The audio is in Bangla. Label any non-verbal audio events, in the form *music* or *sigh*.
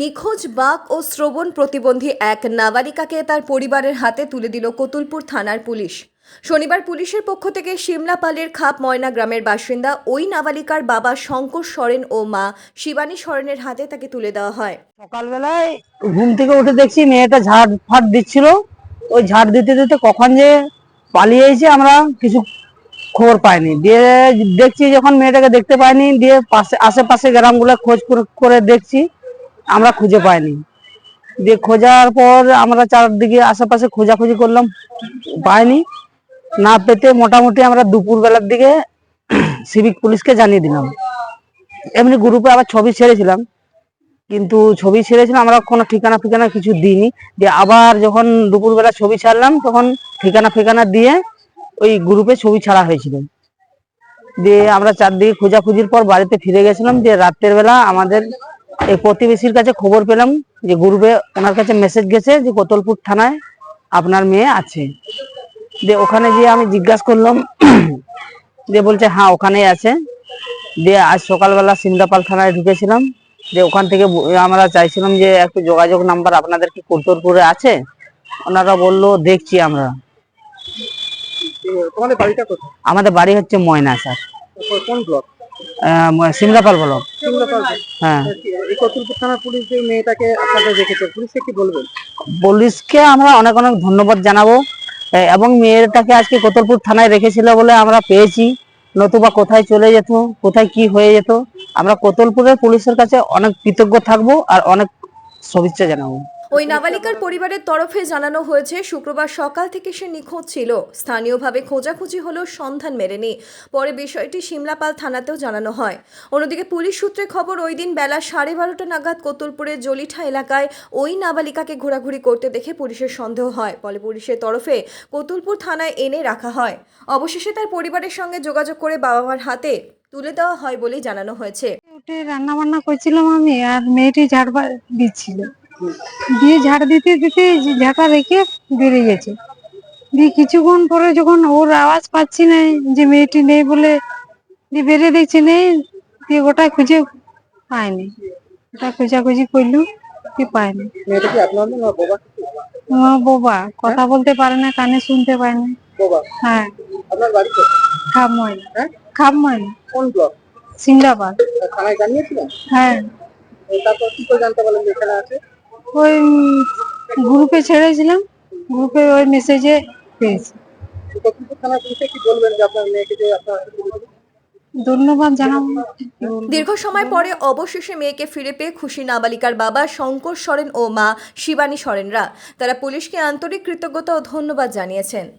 নিখোঁজ বাক ও শ্রবণ প্রতিবন্ধী এক নাবালিকাকে তার পরিবারের হাতে তুলে দিল কতুলপুর থানার পুলিশ। শনিবার পুলিশের পক্ষ থেকে সিমলাপালের খাপ ময়না গ্রামের বাসিন্দা ওই নাবালিকার বাবা শঙ্কর সরেন ও মা শিবানী সরেনের হাতে তাকে তুলে দেওয়া হয়। সকালবেলায় ঘুম থেকে উঠে দেখছি মেয়েটা ঝাড় ফাট দিচ্ছিল। ওই ঝাড় দিতে দিতে কখন যে পালিয়ে এসে আমরা কিছু খবর পাইনি। দিয়ে দেখছি যখন মেয়েটাকে দেখতে পাইনি, দিয়ে পাশে আশেপাশে গ্রামগুলো খোঁজ করে দেখছি। আমরা খুঁজে পাইনি। দিয়ে খোঁজার পর আমরা চারদিকে আশেপাশে খোঁজাখুঁজি করলাম, পাইনি। না পেতে মোটামুটি আমরা দুপুর বেলার দিকে সিভিক পুলিশকে জানিয়ে দিলাম। এমনি গ্রুপে আবার ছবি ছেড়েছিলাম, কিন্তু ছবি ছেড়েছিলাম আমরা কোনো ঠিকানা ফিকানা কিছু দিইনি। দিয়ে আবার যখন দুপুরবেলা ছবি ছাড়লাম, তখন ঠিকানা ফিকানা দিয়ে ওই গ্রুপে ছবি ছাড়া হয়েছিল। দিয়ে আমরা চারদিকে খোঁজাখুঁজির পর বাড়িতে ফিরে গেছিলাম দিয়ে রাত্রের বেলা আমাদের এই প্রতিবেশীর কাছে খবর পেলাম যে গ্রুপে ওনার কাছে মেসেজ গেছে যে কোতলপুর থানায় আপনার মেয়ে আছে। দিয়ে ওখানে গিয়ে আমি জিজ্ঞাসা করলাম *clears throat* দিয়ে বলছে হ্যাঁ ওখানেই আছে। দিয়ে আজ সকালবেলা সিমদাপাল থানায় ঢুকেছিলাম। যে ওখান থেকে আমরা চাইছিলাম যে একটু যোগাযোগ নাম্বার আপনাদের কি কোতলপুরে আছে? ওনারা বলল দেখছি আমরা। আমাদের বাড়ি হচ্ছে ময়না স্যার। কোন ব্লক? সিমলাপাল ব্লক হ্যাঁ। পুলিশকে আমরা অনেক অনেক ধন্যবাদ জানাব। এবং মেয়েটাকে আজকে কোতলপুর থানায় রেখেছিল বলে আমরা পেয়েছি। নতুবা কোথায় চলে যেত কোথায় কি হয়ে যেত আমরা কোতলপুরের পুলিশের কাছে অনেক কৃতজ্ঞ থাকব আর অনেক শুভেচ্ছা জানাব। ওই নাবালিকার পরিবারের তরফে জানানো হয়েছে, শুক্রবার সকাল থেকে সে নিখোঁজ ছিল। স্থানীয়ভাবে খোঁজাখুঁজি হলেও সন্ধান মেলেনি। পরে বিষয়টি সিমলাপাল থানাতেও জানানো হয়। অন্যদিকে পুলিশ সূত্রে খবর, ওই দিন বেলা সাড়ে বারোটা নাগাদ কোতুলপুরের জলিঠা এলাকায় ওই নাবালিকাকে ঘোরাঘুরি করতে দেখে পুলিশের সন্দেহ হয়। ফলে পুলিশের তরফে কোতুলপুর থানায় এনে রাখা হয়। অবশেষে তার পরিবারের সঙ্গে যোগাযোগ করে বাবা মার হাতে তুলে দেওয়া হয় বলেই জানানো হয়েছে। উঠে রান্না বান্না করছিলাম আমি, আর মেয়েটি ঝাড় বা- দিচ্ছিল। দিয়ে ঝাড় দিতে দিতে ঝাঁটা রেখে বেরিয়ে গেছে। দিয়ে কিছুক্ষণ পরে যখন ওর আওয়াজ পাচ্ছি না যে মেয়েটি নেই বলে দিয়ে বেরিয়ে দেখছি নেই দিয়ে গোটা খুঁজে পায়নি। ওটা খোঁজাখুঁজি করলু কি আপনার না বাবা? বাবা কথা বলতে পারে না কানে শুনতে পায় না। বাবা? হ্যাঁ। ময়না হ্যাঁ? ময়না কোন ব্লক? জানিয়েছিলেন? হ্যাঁ। তারপর কি করে জানতে পারলেন এখানে আছে? ওই গ্রুপে ছেড়েছিলাম। গ্রুপে ওই মেসেজে পেয়েছি? ধন্যবাদ দীর্ঘ সময় পরে অবশেষে মেয়েকে ফিরে পেয়ে খুশি নাবালিকার বাবা শঙ্কর সরেন ও মা শিবানী সরেনরা। তারা পুলিশকে আন্তরিক কৃতজ্ঞতা ও ধন্যবাদ জানিয়েছেন।